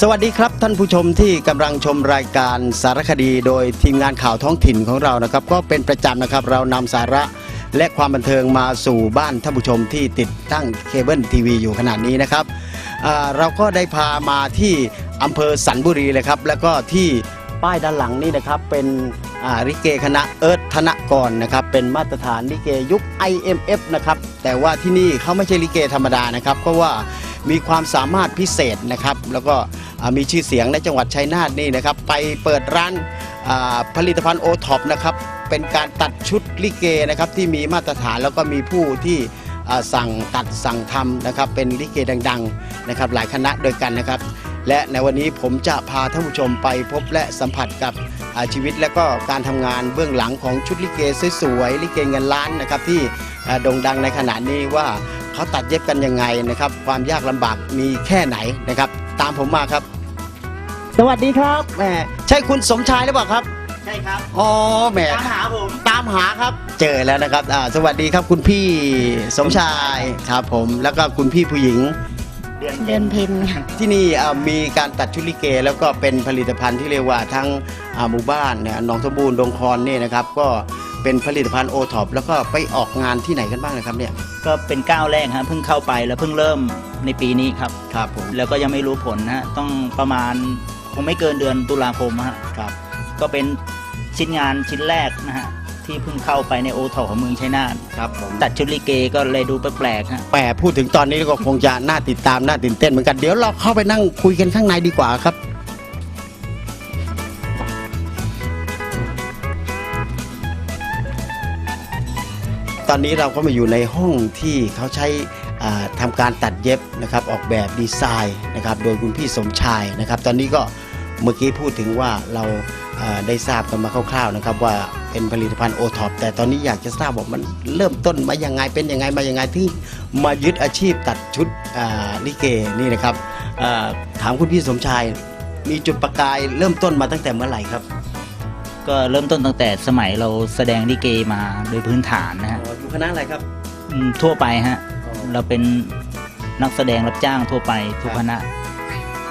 สวัสดีครับท่านผู้ชมที่กำลังชมรายการสารคดีโดยทีมงานข่าวท้องถิ่นของเรานะครับ ก็เป็นประจำนะครับเรานำสาระและความบันเทิงมาสู่บ้านท่านผู้ชมที่ติดตั้งเคเบิลทีวีอยู่ขนาดนี้นะครับอ่าเราก็ได้พามาที่อำเภอสันบุรีเลยครับ แล้วก็ที่ป้ายด้านหลังนี่นะครับเป็นอ่าลิเกคณะเอิร์ธธนกรนะครับ เป็นมาตรฐานลิเกยุค IMF นะครับแต่ว่าที่นี่เขาไม่ใช่ลิเกธรรมดานะครับเพราะว่า มีความสามารถพิเศษนะครับ แล้วก็มีชื่อเสียงในจังหวัดชัยนาทนี่นะครับ ไปเปิดร้านผลิตภัณฑ์โอท็อปนะครับ เป็นการตัดชุดลิเกนะครับที่มีมาตรฐานแล้วก็มีผู้ที่สั่งตัดสั่งทำนะครับ เป็นลิเกดังๆนะครับ หลายคณะโดวยกันนะครับ และในวันนี้ผมจะพาท่านผู้ชมไปพบและสัมผัสกับชีวิตและก็การทำงานเบื้องหลังของชุดลิเกสวยๆลิเกเงินล้านนะครับที่โด่งดังในขณะนี้ว่า เขาตัดเย็บกันยังไงนะครับ ความยากลำบากมีแค่ไหนนะครับ ตามผมมาครับ สวัสดีครับแหมใช่คุณสมชายหรือเปล่าครับใช่ครับอ๋อแหมตามหาผมตามหาครับ เจอแล้วนะครับอ่าสวัสดีครับคุณพี่สมชายครับผมแล้วก็คุณพี่ผู้หญิง เดือนเดือนเพ็ญค่ะที่นี่อ่ามีการตัดชุดลิเก แล้วก็เป็นผลิตภัณฑ์ที่เรียกว่าทั้งอ่าหมู่บ้านเนี่ยหนองสมบูรณ์ดงคอนนี่นะครับ ก็ เป็นผลิตภัณฑ์โอท็อปแล้วก็ไปออกงานที่ไหนกันบ้างนะครับเนี่ย ก็เป็นก้าวแรกฮะเพิ่งเข้าไปแล้วเพิ่งเริ่มในปีนี้ครับ ครับผม แล้วก็ยังไม่รู้ผลนะฮะต้องประมาณคงไม่เกินเดือนตุลาคมฮะครับ ก็เป็นชิ้นงานชิ้นแรกนะฮะที่เพิ่งเข้าไปในโอทอของเมืองชัยนาทครับผมตัดชุดลิเกก็เลยดูแปลกๆฮะแหมพูดถึงตอนนี้ก็คงจะน่าติดตามน่าตื่นเต้นเหมือนกัน เดี๋ยวเราเข้าไปนั่งคุยกันข้างในดีกว่าครับ อนนี้เราก็มาอยู่ในห้องที่เขาใช้อ่าทำการตัดเย็บนะครับออกแบบดีไซน์นะครับโดยคุณพี่สมชายนะครับ ตอนนี้ก็เมื่อกี้พูดถึงว่าเราได้ทราบกันมาคร่าวๆนะครับว่าเป็นผลิตภัณฑ์โอท็อปแต่ตอนนี้อยากจะทราบว่ามันเริ่มต้นมายังไงเป็นยังไงมายังไงที่มายึดอาชีพตัดชุดลิเกนี่นะครับถามคุณพี่สมชายมีจุดประกายเริ่มต้นมาตั้งแต่เมื่อไหร่ครับ ก็เริ่มต้นตั้งแต่สมัยเราแสดงลิเกมาโดยพื้นฐานนะฮะอยู่คณะอะไรครับอืมทั่วไปฮะ เราเป็นนักแสดงรับจ้างทั่วไปทุกคณะ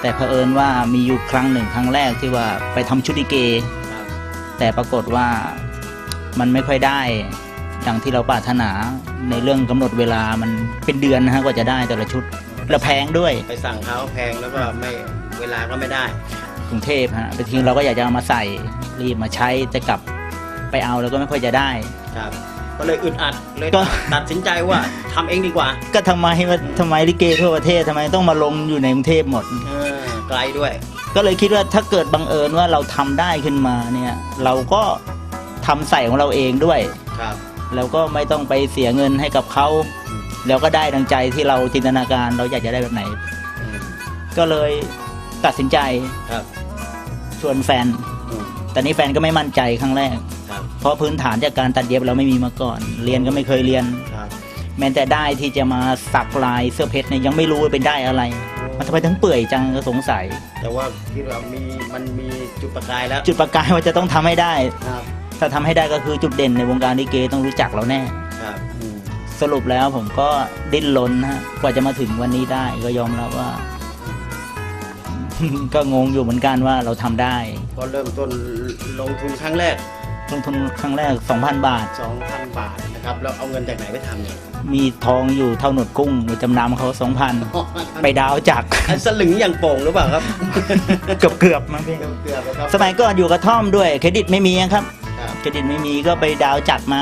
แต่เผอิญว่ามีอยู่ครั้งหนึ่งครั้งแรกที่ว่าไปทำชุดลิเกแต่ปรากฏว่ามันไม่ค่อยได้ดังที่เราปรารถนาในเรื่องกำหนดเวลามันเป็นเดือนนะฮะกว่าจะได้แต่ละชุดแล้วแพงด้วย ไปสั่งเขาแพงแล้วก็ไม่เวลาก็ไม่ได้ กรุงเทพฮะไปทีเราก็อยากจะเอามาใส่รีบมาใช้จะกลับไปเอาแล้วก็ไม่ค่อยจะได้ ครับ ก็เลยอึดอัดเลยก็ ตัดสินใจว่าทำเองดีกว่าก็ทำไมว่าทำไมลิเกทั่วประเทศทำไมต้องมาลงอยู่ในกรุงเทพหมด เออไกลด้วย ก็เลยคิดว่าถ้าเกิดบังเอิญว่าเราทำได้ขึ้นมาเนี่ยเราก็ทำใส่ของเราเองด้วย ครับ แล้วก็ไม่ต้องไปเสียเงินให้กับเขาแล้วก็ได้ดังใจที่เราจินตนาการเราอยากจะได้แบบไหน อืมก็เลยตัดสินใจครับ ชวนแฟนอืมแต่นี่แฟนก็ไม่มั่นใจครั้งแรก ครับเพราะพื้นฐานจากการตัดเย็บเราไม่มีมาก่อน เรียนก็ไม่เคยเรียน ครับแม้แต่ได้ที่จะมาสักลายเสื้อเพชรเนี่ยยังไม่รู้ว่าเป็นได้อะไร มันทำไมถึงเปื่อยจังก็สงสัย แต่ว่าคิดว่ามีมันมีจุดประกายแล้วจุดประกายว่าจะต้องทำให้ได้ ครับถ้าทำให้ได้ก็คือจุดเด่นในวงการลิเกต้องรู้จักเราแน่ ครับอืมสรุปแล้วผมก็ดิ้นรนนะฮะกว่าจะมาถึงวันนี้ได้ก็ยอมรับว่า ก็งงอยู่เหมือนกันว่าเราทำได้ก็เริ่มต้นลงทุนครั้งแรก ลงทุนครั้งแรก 2,000 บาท 2,000 บาทนะครับแล้วเอาเงินจากไหนไปทำเนี่ยมีทองอยู่เท่าหนวดกุ้งจำนำเขา2,000 ไปดาวจักรอันสลึงอย่างโป่งหรือเปล่าครับเกือบเกือบๆมาพี่เกือบๆนะครับสมัยก่อนอยู่กระท่อมด้วยเครดิตไม่มีครับ ครับเครดิตไม่มีก็ไปดาวจัดมา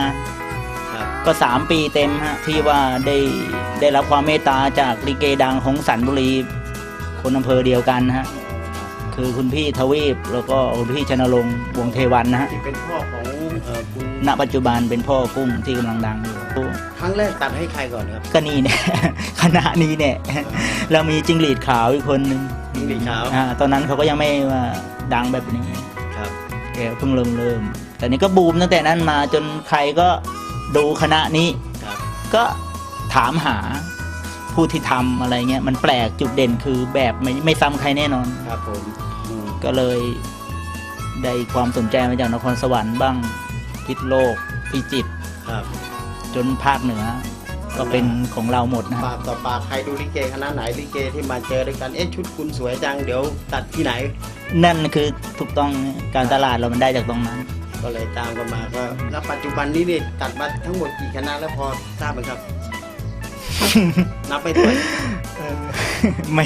ครับก็ 3 ปีเต็มฮะที่ว่าได้ได้รับความเมตตาจากลิเกดังของสันบุรี คนอำเภอเดียวกันฮะคือคุณพี่ทวีปแล้วก็คุณพี่ชนรงค์วงเทวันนะฮะที่เป็นพ่อของเอ่อคุณณปัจจุบันเป็นพ่อกุ้งที่กำลังดังอยู่ครั้งแรกตัดให้ใครก่อนครับก็นี่เนี่ย คณะนี้เนี่ยเรามีจิงหรีดขาวอีกคนหนึ่งจิ้งหรีดขาวอ่าตอนนั้นเขาก็ยังไม่ว่าดังแบบนี้ครับแกเพิ่งเริ่มเริ่มแต่นี่ก็บูมตั้งแต่นั้นมาจนใครก็ดูคณะนี้ ครับ ก็ถามหา ผู้ที่ทำอะไรเงี้ยมันแปลกจุดเด่นคือแบบไม่ไม่ซ้ำใครแน่นอน ครับผมอืมก็เลยได้ความสนใจมาจากนครสวรรค์บ้างพิษโลกพิจิตรครับจนภาคเหนือ ก็เป็นของเราหมดนะปากต่อปากใครดูลิเกคณะไหนลิเกที่มาเจอด้วยกันเอ๊ะชุดคุณสวยจังเดี๋ยวตัดที่ไหน นั่นคือถูกต้องการตลาดเรามันได้จากตรงนั้น ก็เลยตามกันมาก็แล้วปัจจุบันนี้นี่ตัดมาทั้งหมดกี่คณะแล้วพอทราบไหมครับ นับไม่ถ้วนไม่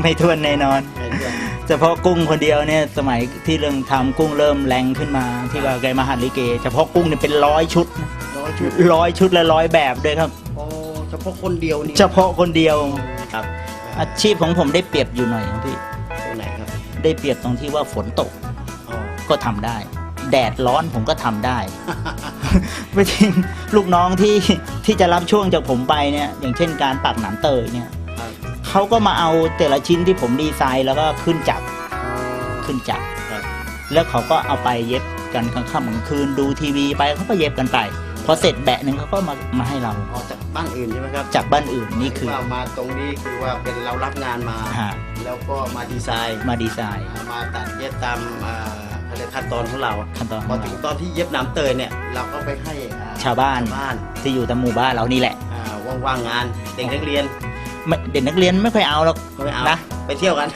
ไม่ทวนแน่นอนไม่ถ้วนเฉพาะกุ้งคนเดียวเนี่ยสมัยที่เรื่องทำกุ้งเริ่มแรงขึ้นมา ที่ว่าแกมาหัดลิเก เฉพาะกุ้งเนี่ยเป็นร้อยชุดนะร้อยชุดร้อยชุดและร้อยแบบด้วยครับ โอ้เฉพาะคนเดียวนี่เฉพาะคนเดียวครับ อาชีพของผมได้เปรียบอยู่หน่อยครับพี่ตรงไหนครับได้เปรียบตรงที่ว่าฝนตกอ๋อก็ทำได้ แดดร้อนผมก็ทำได้ ไม่จริงลูกน้องที่ที่จะรับช่วงจากผมไปเนี่ยอย่างเช่นการปักหนังเตยเนี่ยครับเขาก็มาเอาแต่ละชิ้นที่ผมดีไซน์แล้วก็ขึ้นจักรอ๋อขึ้นจักรครับ แล้วเขาก็เอาไปเย็บกันกลางค่ำกลางคืนดูทีวีไปเขาก็เย็บกันไปพอเสร็จแบะหนึ่งเขาก็มามาให้เราออกจากบ้านอื่นใช่ไหมครับจากบ้านอื่นนี่คือว่ามาตรงนี้คือว่าเป็นเรารับงานมา ฮะแล้วก็มาดีไซน์ มาดีไซน์ มาตัดเย็บตามอ่า อะไรขั้นตอนของเราขั้นตอนขพอองถึเรางตอนที่เย็บหน้ำเตยเนี่ยเราก็ไปให้อ่ชาวบ้านชาวบ้านที่อยู่ตามหมู่บ้านเรานี่แหละอ่าว่างๆงานเด็กนักเรียนไม่เด็กนักเรียนไม่ค่อยเอาหรอก ก็ไม่เอานะ ไปเที่ยวกัน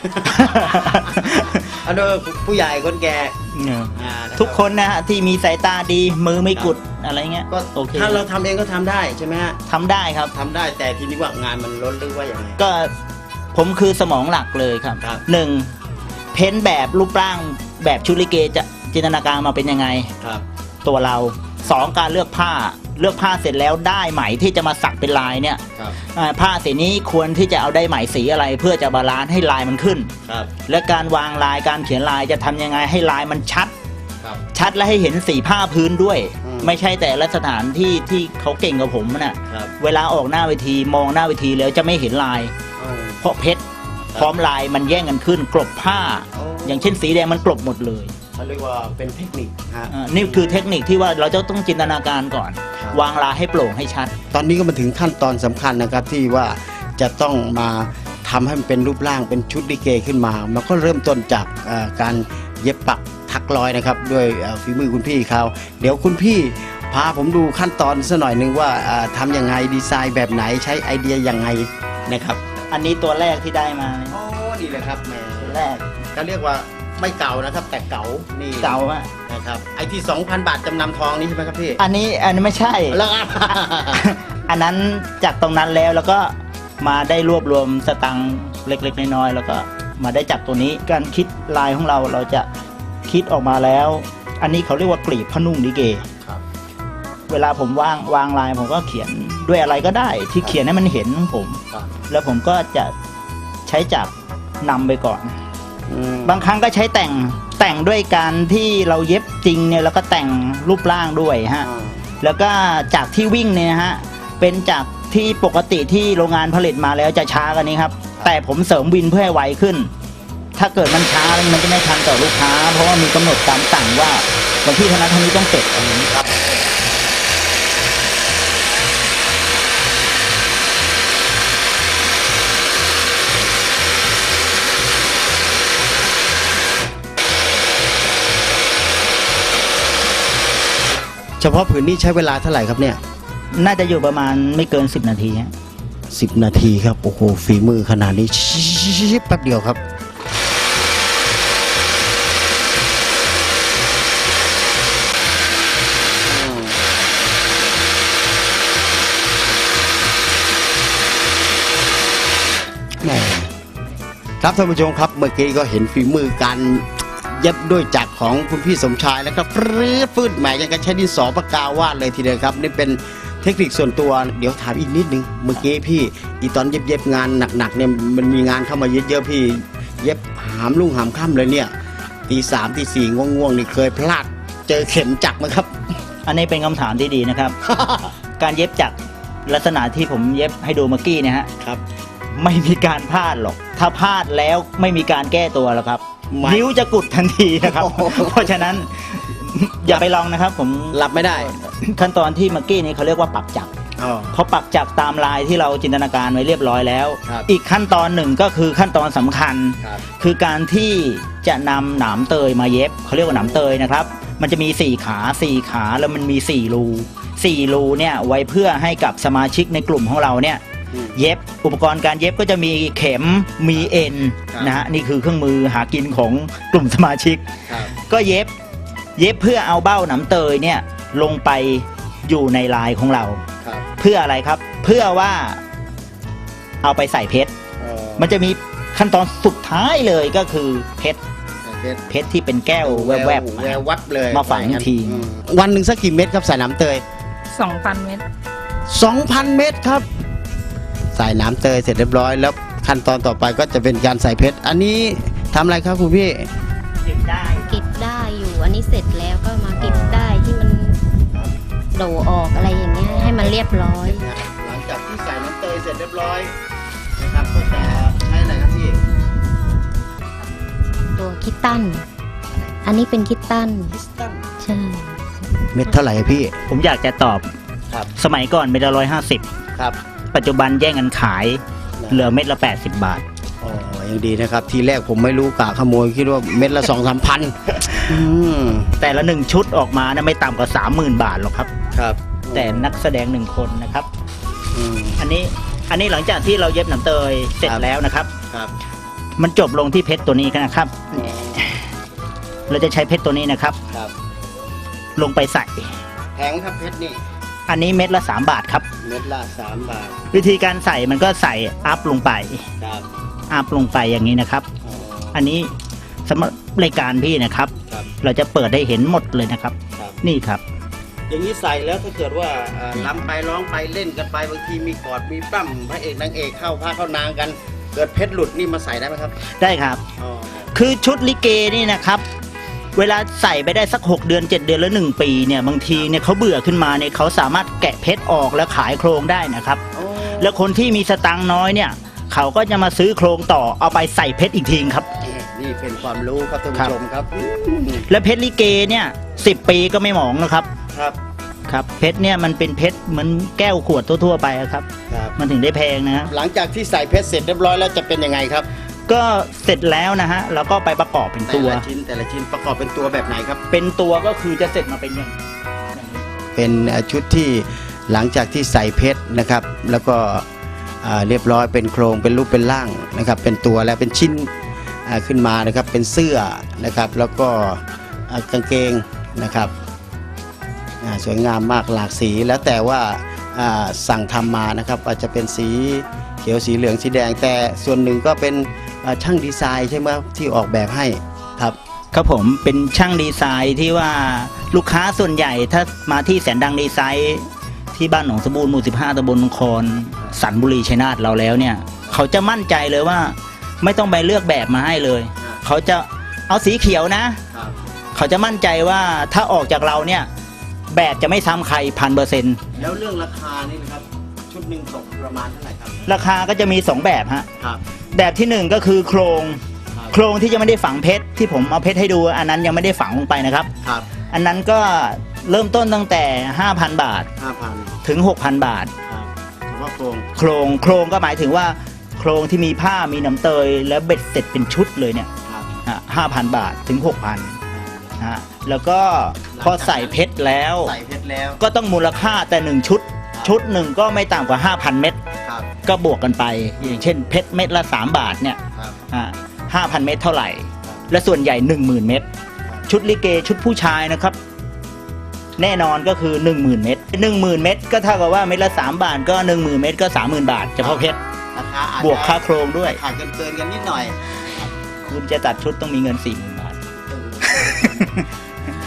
เอาดูผู้ใหญ่คนแก่เนี่ยอ่าะรับทุกคนนะฮะที่มีสายตาดีมือไม่กุดอะไรเงี้ยก็โอเคถ้าเราทำเองก็ทำได้ใช่ไหมฮะทำได้ครับ ทำได้แต่ทีนี้ว่างานมันล้นหรือว่าอย่างไร ก็ผมคือสมองหลักเลยครับครับ หนึ่งเพ้นท์แบบรูปร่าง แบบชุดลิเกจะจินตนาการมาเป็นยังไง ครับ ตัวเราสองการเลือกผ้าเลือกผ้าเสร็จแล้วได้ไหมที่จะมาสักเป็นลายเนี่ยครับ อ่าผ้าสีนี้ควรที่จะเอาได้ไหมสีอะไร เพื่อจะบาลานซ์ให้ลายมันขึ้น ครับ และการวางลายการเขียนลายจะทำยังไงให้ลายมันชัด ครับ ชัดและให้เห็นสีผ้าพื้นด้วย อืม ไม่ใช่แต่ละสถานที่ที่เขาเก่งกับผมน่ะครับ เวลาออกหน้าเวทีมองหน้าเวทีแล้วจะไม่เห็นลายเอาเพราะเพชร พร้อมลายมันแย่งกันขึ้น กลบผ้าเอาอย่างเช่นสีแดงมันกลบหมดเลยเขาเรียกว่าเป็นเทคนิคฮะ อ่านี่คือเทคนิคที่ว่าเราจะต้องจินตนาการก่อน ครับ วางลายให้โปร่งให้ชัด ตอนนี้ก็มาถึงขั้นตอนสำคัญนะครับที่ว่าจะต้องมาทำให้มันเป็นรูปร่างเป็นชุดลิเกขึ้นมา มันก็เริ่มต้นจากเอ่อการเย็บปักถักร้อยนะครับ ด้วยเอ่อฝีมือคุณพี่เขาเดี๋ยวคุณพี่พาผมดูขั้นตอนสักหน่อยหนึ่งว่าเอ่อทำยังไงดีไซน์แบบไหนใช้ไอเดียยังไงนะครับ อันนี้ตัวแรกที่ได้มาเนี่ยโอ้ดีเลยครับแหมตัวแรกก็เรียกว่าไม่เก่านะครับ แต่เก่านี่เก่าอะนะครับไอที่ 2,000 บาทจำนำทองนี่ใช่ไหมครับพี่อันนี้อันนี้ไม่ใช่ แล้วครับอันนั้นจากตรงนั้นแล้วแล้วก็มาได้รวบรวมสตังค์เล็กๆน้อยๆแล้วก็มาได้จับตัวนี้การคิดลายของเราเราจะคิดออกมาแล้ว อันนี้เขาเรียกว่ากลีบพนุ่งลิเก ครับ เวลาผมวางวางลายผมก็เขียน ด้วยอะไรก็ได้ที่เขียนให้มันเห็นของผม ครับ แล้วผมก็จะใช้จากนำไปก่อน อืมบางครั้งก็ใช้แต่งแต่งด้วยการที่เราเย็บจริงเนี่ยแล้วก็แต่งรูปร่างด้วยฮะ อ่าแล้วก็จากที่วิ่งเนี่ยนะฮะ เป็นจากที่ปกติที่โรงงานผลิตมาแล้วจะช้ากันนี้ครับ แต่ผมเสริมวินเพื่อให้ไวขึ้น ถ้าเกิดมันช้ามันจะไม่ทันต่อลูกค้า เพราะว่ามีกำหนดตามสั่งว่าวันที่เท่านั้นเท่านี้ต้องเสร็จอะไรอย่างนี้ครับ เฉพาะผืนนี้ใช้เวลาเท่าไหร่ครับเนี่ยน่าจะอยู่ประมาณไม่เกิน 10 นาทีฮะสิบนาทีครับ โอ้โหฝีมือขนาดนี้ชิบแป๊บเดียวครับแหม่ครับท่านผู้ชมครับเมื่อกี้ก็เห็นฝีมือการ เย็บด้วยจักรของคุณพี่สมชายแล้วก็ปรื้ดฟืดแหมยังกับใช้ดินสอปากกาวาดเลยทีเดียวครับ นี่เป็นเทคนิคส่วนตัวเดี๋ยวถามอีกนิดนึงเมื่อกี้พี่ อีตอนเย็บเย็บๆงานหนักๆเนี่ยมันมีงานเข้ามาเยอะๆพี่ เย็บหามลุ่งหามค่ำเลยเนี่ยตีสามตีสี่ง่วงๆนี่เคยพลาดเจอเข็มจักรไหมครับ อันนี้เป็นคำถามที่ดีนะครับ การเย็บจากลักษณะที่ผมเย็บให้ดูเมื่อกี้เนะฮะครับ ไม่มีการพลาดหรอก ถ้าพลาดแล้วไม่มีการแก้ตัวหรอกครับ ไม่ นิ้วจะกุดทันทีนะครับ โอ้โห เพราะฉะนั้น อย่าไปลองนะครับ ผมหลับไม่ได้ขั้นตอนที่เมื่อกี้นี้เขาเรียกว่าปักจักรอ๋อ พอปักจักรตามลายที่เราจินตนาการไว้เรียบร้อยแล้ว ครับ อีกขั้นตอนหนึ่งก็คือขั้นตอนสำคัญ ครับ คือการที่จะนำหนามเตยมาเย็บเขาเรียกว่าหนามเตยนะครับ มันจะมีสี่ขาสี่ขาแล้วมันมีสี่รู4รูเนี่ยไว้เพื่อให้กับสมาชิกในกลุ่มของเราเนี่ยอืม เย็บอุปกรณ์การเย็บก็จะมีเข็มมีเอ็นครับนะฮะนี่คือเครื่องมือหากินของกลุ่มสมาชิก ครับก็เย็บเย็บเพื่อเอาเบ้าหนำเตยเนี่ยลงไปอยู่ในลายของเรา ครับเพื่ออะไรครับ เพื่อว่าเอาไปใส่เพชร เอ่อมันจะมีขั้นตอนสุดท้ายเลยก็คือเพชรเพชรเพชรที่เป็นแก้วแวบแวววับเลยมาฝังที อืมวันหนึ่งสักกี่เม็ดครับสายน้ำเตยสองพันเมตร 2,000 เม็ดครับ ใส่น้ำเตยเสร็จเรียบร้อย แล้วขั้นตอนต่อไปก็จะเป็นการใส่เพชร อันนี้ทำอะไรครับคุณพี่เก็บได้เก็บได้อยู่อันนี้เสร็จแล้วก็มาเก็บได้ที่มันโดออกอะไรอย่างเงี้ยให้มันเรียบร้อย หลังจากที่ใส่น้ำเตยเสร็จเรียบร้อยนะครับก็จะใช้อะไรครับพี่ตัวคิตตันอันนี้เป็นคิตตันพิสตันใช่เม็ดเท่าไหร่ครับพี่ ผมอยากจะตอบครับสมัยก่อนเม็ดละร้อยห้าสิบครับ ปัจจุบันแย่งกันขาย เหลือเม็ดละแปดสิบบาท อ๋อยังดีนะครับ ทีแรกผมไม่รู้กะขโมยคิดว่าเม็ดละสองสามพันอืมแต่ละหนึ่งชุดออกมานะไม่ต่ำกว่าสามหมื่นบาทหรอกครับ ครับ แต่นักแสดงหนึ่งคนนะครับอืมอันนี้อันนี้หลังจากที่เราเย็บหนังเตยเสร็จครับแล้วนะครับ ครับ มันจบลงที่เพชรตัวนี้นะครับ เราจะใช้เพชรตัวนี้นะครับ ครับ ลงไปใส่แพงครับเพชรนี่ อันนี้เม็ดละ 3 บาทครับ เม็ดละสามบาทวิธีการใส่มันก็ใส่อัพลงไปครับอัพลงไปอย่างนี้นะครับ อ๋ออันนี้สำหรับรายการพี่นะครับ ครับเราจะเปิดให้เห็นหมดเลยนะครับ ครับ นี่ครับ อย่างนี้ใส่แล้วถ้าเกิดว่าเอ่อล้ำไปร้องไปเล่นกันไปบางทีมีกอดมีปล้ำพระเอกนางเอกเข้าพาเข้านางกัน เกิดเพชรหลุดนี่มาใส่ได้ไหมครับได้ครับ อ๋อคือชุดลิเกนี่นะครับ เวลาใส่ไปได้สัก 6 เดือน 7 เดือนแล้ว 1 ปีเนี่ยบางทีเนี่ยเขาเบื่อขึ้นมาเนี่ยเขาสามารถแกะเพชรออกแล้วขายโครงได้นะครับโอ้แล้วคนที่มีสตังค์น้อยเนี่ยเขาก็จะมาซื้อโครงต่อเอาไปใส่เพชรอีกทีครับ นี่เป็นความรู้ครับท่านครัผู้บชมครับอืมและเพชรลิเกเนี่ยสิปีก็ไม่หมองนะครับครับครับเพชรเนี่ยมันเป็นเพชรเหมือนแก้วขวดทั่วๆไปอะครับครับมันถึงได้แพงนะฮะหลังจากที่ใส่เพชรเสร็จเรียบร้อยแล้วจะเป็นยังไงครับ ก็เสร็จแล้วนะฮะเราก็ไปประกอบเป็นแต่ตัว ละชิ้นแต่ละชิ้นประกอบเป็นตัวแบบไหนครับ เป็นตัวก็คือจะเสร็จมาเป็นอย่างอย่างนี้เป็นเอ่อชุดที่หลังจากที่ใส่เพชรนะครับ แล้วก็อ่าเรียบร้อยเป็นโครงเป็นรูปเป็นร่างนะครับ เป็นตัวแล้วเป็นชิ้นอ่าขึ้นมานะครับเป็นเสื้อนะครับ แล้วก็อ่ากางเกงนะครับอ่าสวยงามมากหลากสีแล้วแต่ว่าอ่าสั่งทำมานะครับ อาจจะเป็นสีเขียวสีเหลืองสีแดงแต่ส่วนหนึ่งก็เป็นอ่า ช่างดีไซน์ใช่ไหมครับที่ออกแบบให้ครับ ครับผมเป็นช่างดีไซน์ที่ว่าลูกค้าส่วนใหญ่ถ้ามาที่แสนดังดีไซน์ที่บ้านหนองสมบูรณ์หมู่ 15ตำบลมังคอนสันบุรีชัยนาทเราแล้วเนี่ย เขาจะมั่นใจเลยว่า ไม่ต้องไปเลือกแบบมาให้เลย เขาจะเอาสีเขียวนะครับเขาจะมั่นใจว่าถ้าออกจากเราเนี่ย แบบจะไม่ซ้ำใครพันเปอร์เซ็นต์แล้วเรื่องราคานี่นะครับชุด หนึ่งตกประมาณเท่าไหร่ครับ ราคาก็จะมี 2 แบบฮะ ครับ แบบที่หนึ่งก็คือโครง ครับ โครงที่ยังไม่ได้ฝังเพชรที่ผมเอาเพชรให้ดู อันนั้นยังไม่ได้ฝังลงไปนะครับ ครับอันนั้นก็เริ่มต้นตั้งแต่ 5,000 บาทห้าพันถึง 6,000 บาท ครับถือว่าโครงโครงโครงก็หมายถึงว่า โครงที่มีผ้ามีน้ำเตย แล้วเบ็ดเสร็จเป็นชุดเลยเนี่ยครับห้าพันบาทถึง 6,000นะฮะแล้วก็พอใส่เพชรแล้ว ใส่เพชรแล้วก็ต้องมูลค่าแต่หนึ่งชุด ชุดหนึ่งก็ไม่ต่ำกว่า 5,000 เม็ดครับก็บวกกันไป อย่างเช่นเพชรเม็ดละ 3 บาทเนี่ยครับห้าพันเม็ดเท่าไหร่ และส่วนใหญ่ 10,000 เม็ดชุดลิเกชุดผู้ชายนะครับ แน่นอนก็คือ 10,000 เม็ด10,000 เม็ดก็เท่ากับว่าเม็ดละ 3 บาทก็ 10,000 เม็ดก็ 30,000 บาทเฉพาะเพชรราคาอาจจะบวกค่าโครงด้วยขาดกันเกินกันนิดหน่อย คุณจะตัดชุดต้องมีเงิน40,000บาท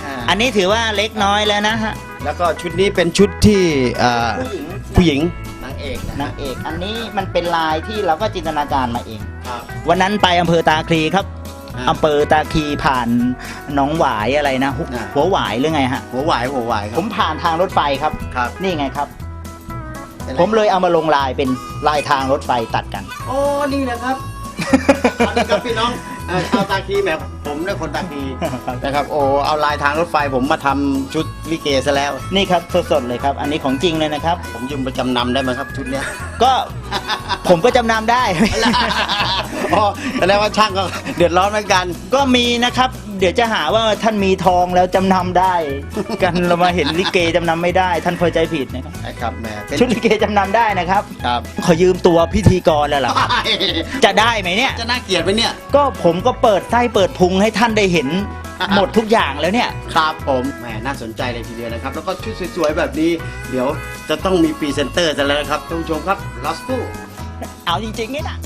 อ่าอันนี้ถือว่าเล็กน้อยแล้วนะฮะ แล้วก็ชุดนี้เป็นชุดที่อ่าผู้หญิงผู้หญิงนางเอกนะนางเอกอันนี้มันเป็นลายที่เราก็จินตนาการมาเอง ครับ วันนั้นไปอำเภอตาคลีครับอ่าอำเภอตาคลีผ่านหนองหวายอะไรนะหัวอ่า หัวหวายหรือไงฮะ หัวหวายหัวหวายครัผมผ่านทางรถไฟครับ ครับนี่ไงครับ เป็นไรผมเลยเอามาลงลายเป็นลายทางรถไฟตัดกันโอ้นี่นะครับอันนี้ครับพี่น้อง เอ่อเอาตาคีแบบผมเนี่ยคนตาคีนะครับโอ้เอาลายทางรถไฟผมมาทำชุดลิเกซะแล้ว นี่ครับสดๆเลยครับ อันนี้ของจริงเลยนะครับ ผมยืมไปจำนำได้ไหมครับชุดเนี้ย ก็ ผมก็จำนำได้ อ๋อแสดงว่าช่างก็เดือดร้อนเหมือนกัน ก็มีนะครับเดี๋ยวจะหาว่าท่านมีทองแล้วจำนำได้ กันเรามาเห็นลิเกจำนำไม่ได้ ท่านพอใจผิดนะครับนะครับแหมเป็นชุดลิเกจำนำได้นะครับ ครับ ขอยืมตัวพิธีกรแล้วล่ะครับจะได้ไหมเนี่ย จะน่าเกลียดไหมเนี่ย ก็ผมก็เปิดไส้เปิดพุงให้ท่านได้เห็นหมดทุกอย่างแล้วเนี่ย ครับผมแหมน่าสนใจเลยทีเดียวนะครับ แล้วก็ชุดสวยๆแบบนี้ เดี๋ยวจะต้องมีพรีเซนเตอร์กันแล้วนะครับท่านผู้ชมครับลอสกูเอาจริงๆนี่นะ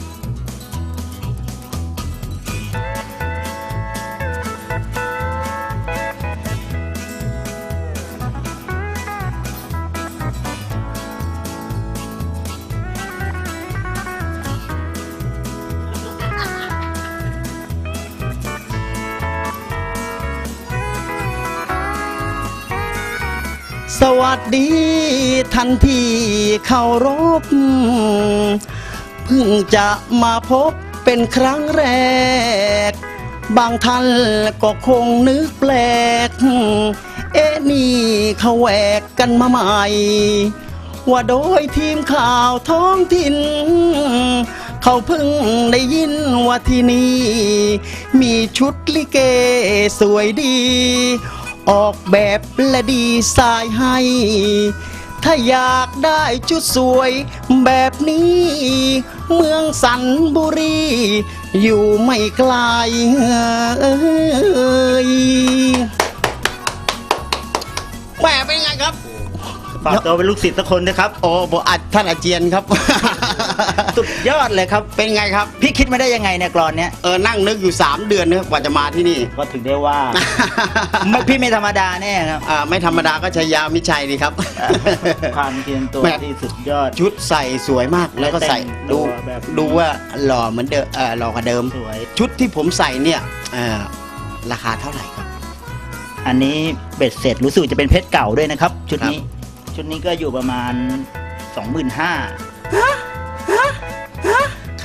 สวัสดีท่านที่เคารพเพิ่งจะมาพบเป็นครั้งแรก บางท่านก็คงนึกแปลก เอ๊ะนี่เขาแหวกกันมาใหม่ ว่าโดยทีมข่าวท้องถิ่น เขาเพิ่งได้ยินว่าที่นี่ มีชุดลิเกสวยดี ออกแบบและดีไซน์ให้ ถ้าอยากได้ชุดสวยแบบนี้ เมืองสันบุรี อยู่ไม่ไกลเอ้ยแหมเป็นไงครับ ฝากตัวเป็นลูกศิษย์สักคนนะครับ โอ้บอัดท่านอาเจียนครับ สุดยอดเลยครับ เป็นไงครับ พี่คิดมาได้ยังไงเนี่ยกรอนเนี้ยเออนั่งนึกอยู่ 3 เดือนนะกว่าจะมาที่นี่ ก็ถึงได้ว่าไม่พี่ไม่ธรรมดาแน่ครับอ่าไม่ธรรมดาก็ชัยยามิชัยดีครับ ความเพียรตัวแม่ที่สุดยอด ชุดใส่สวยมากแล้วก็ใส่แต่งตัดูวแบบนี้ดูว่าหล่อเหมือนเดิมเออหล่อกว่าเดิมสวยชุดที่ผมใส่เนี่ยเอ่อราคาเท่าไหร่ครับ อันนี้เบ็ดเสร็จรู้สึกจะเป็นเพชรเก่าด้วยนะครับ ชุดนี้ครับชุดนี้ก็อยู่ประมาณ 25,000ข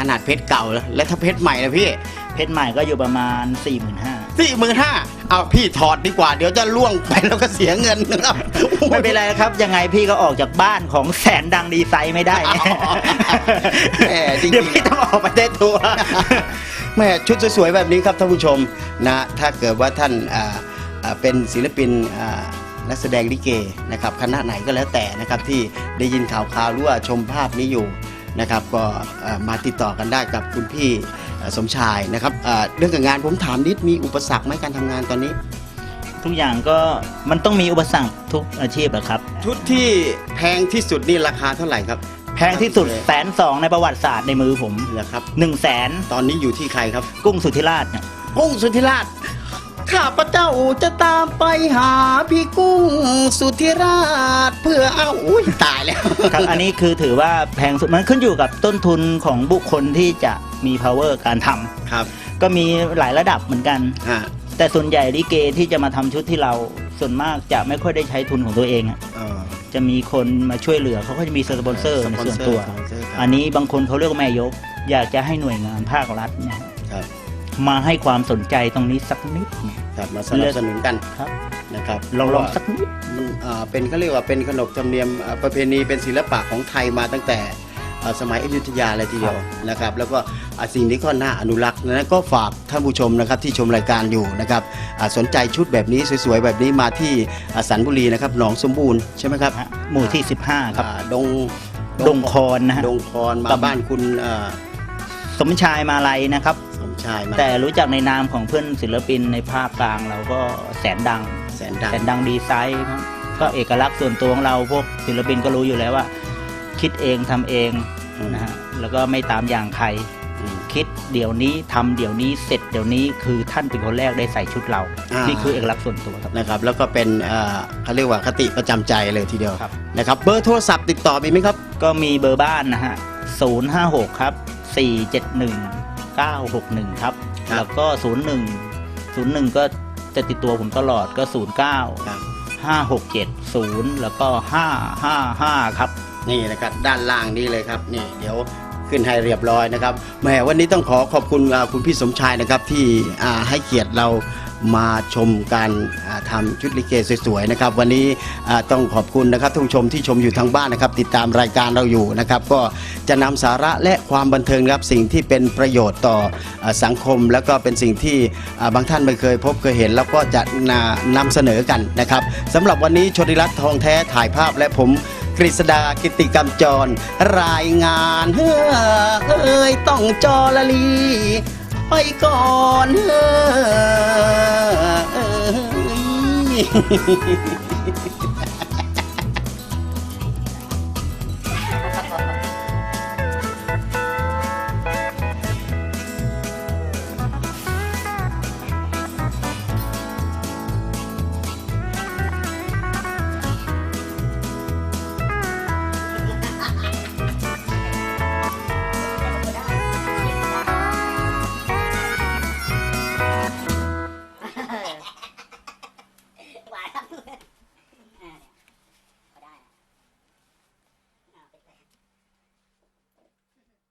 นาดเพชรเก่าแล้วแล้วถ้าเพชรใหม่นะพี่เพชรใหม่ก็อยู่ประมาณ 45,000สี่หมื่นห้าเอาพี่ถอดดีกว่า เดี๋ยวจะล่วงไปแล้วก็เสียเงินนะครับไม่เป็นไรนะครับ ยังไงพี่ก็ออกจากบ้านของแสนดังดีไซน์ไม่ได้นะแหมจริงๆเดี๋ยวพี่ต้องออกประเทศทัวร์แม่ชุดสวยๆแบบนี้ครับท่านผู้ชมนะถ้าเกิดว่าท่านอ่าอ่าเป็นศิลปินอ่า นักแสดงลิเกนะครับคณะไหนก็แล้วแต่นะครับที่ได้ยินข่าวๆหรือว่าชมภาพนี้อยู่ นะครับก็อ่ามาติดต่อกันได้กับคุณพี่อ่าสมชายนะครับอ่าเรื่องการงานผมถามนิดมีอุปสรรคไหมการทำงานตอนนี้ ทุกอย่างก็มันต้องมีอุปสรรคทุกอาชีพอะครับ ชุดที่แพงที่สุดนี่ราคาเท่าไหร่ครับแพงที่สุดแสนสองในประวัติศาสตร์ในมือผมเหรอครับหนึ่งแสนตอนนี้อยู่ที่ใครครับ กุ้งสุธิราชเนี่ยกุ้งสุธิราช ข้าพเจ้าจะตามไปหาพี่กุ้งสุธิราชเพื่อเอาอุ้ยตายแล้ว ครับอันนี้คือถือว่าแพงสุดมันขึ้นอยู่กับต้นทุนของบุคคลที่จะมี power การทำครับก็มีหลายระดับเหมือนกัน ฮะแต่ส่วนใหญ่ลิเกที่จะมาทำชุดที่เราส่วนมากจะไม่ค่อยได้ใช้ทุนของตัวเองอะเออจะมีคนมาช่วยเหลือเขาก็จะมีสปอนเซอร์ในส่วนตัว สปอนเซอร์ครับอันนี้บางคนเขาเรียกว่าแม่ยก อยากจะให้หน่วยงานภาครัฐเนี่ยครับ มาให้ความสนใจตรงนี้สักนิดหนึ่งครับมาสนับสนุนกันครับนะครับลองลองสักนิดมันอ่าเป็นเขาเรียกว่าเป็นขนบธรรมเนียมอ่าประเพณีเป็นศิลปะของไทยมาตั้งแต่อ่าสมัยอยุธยาเลยทีเดียวนะครับ แล้วก็อ่าสิ่งนี้ก็น่าอนุรักษ์นะก็ฝากท่านผู้ชมนะครับที่ชมรายการอยู่นะครับอ่าสนใจชุดแบบนี้สวยๆแบบนี้มาที่อ่าสันบุรีนะครับหนองสมบูรณ์ใช่ไหมครับฮะหมู่ที่ 15 ครับอ่าดงดงคอนนะฮะดงคอนมาตำบ้านคุณเอ่อสมชายมาลัยนะครับ สมชายมาแต่รู้จักในนามของเพื่อนศิลปินในภาคกลางเราก็แสนดัง แสนดังแสนดังดีไซน์ครับก็เอกลักษณ์ส่วนตัวของเราพวกศิลปินก็รู้อยู่แล้วว่า คิดเองทำเองอืมนะฮะแล้วก็ไม่ตามอย่างใครอืมคิดเดี๋ยวนี้ทำเดี๋ยวนี้เสร็จเดี๋ยวนี้คือท่านเป็นคนแรกได้ใส่ชุดเราอ่านี่นี่คือเอกลักษณ์ส่วนตัวครับนะครับ แล้วก็เป็นเอ่อเขาเรียกว่าคติประจำใจเลยทีเดียวครับนะครับเบอร์โทรศัพท์ติดต่อมีไหมครับ ก็มีเบอร์บ้านนะฮะ056 ครับ 471 961 ครับ ครับ แล้วก็ 01 01 ก็จะติดตัวผมตลอดก็ 09 ครับ 567 0 แล้วก็ 555 ครับ นี่นะครับด้านล่างนี่เลยครับ นี่ เดี๋ยว ขึ้นให้เรียบร้อยนะครับแหมวันนี้ต้องขอขอบคุณคุณพี่สมชายนะครับที่ให้เกียรติเรามาชมการอ่าทำชุดลิเกสวยๆนะครับ วันนี้ต้องขอบคุณนะครับทุกผู้ชมที่ชมอยู่ทางบ้านนะครับ ติดตามรายการเราอยู่นะครับ ก็จะนำสาระและความบันเทิงครับสิ่งที่เป็นประโยชน์ต่ออสังคม แล้วก็เป็นสิ่งที่บางท่านไม่เคยพบเคยเห็น แล้วก็จะนานำเสนอกันนะครับสำหรับวันนี้ชนิรัตน์ทองแท้ถ่ายภาพและผม กฤษดากิติกรรมจร รายงานเฮ้อเอ้ยต้องจอละลี ไปก่อนเฮ้อเอ้ย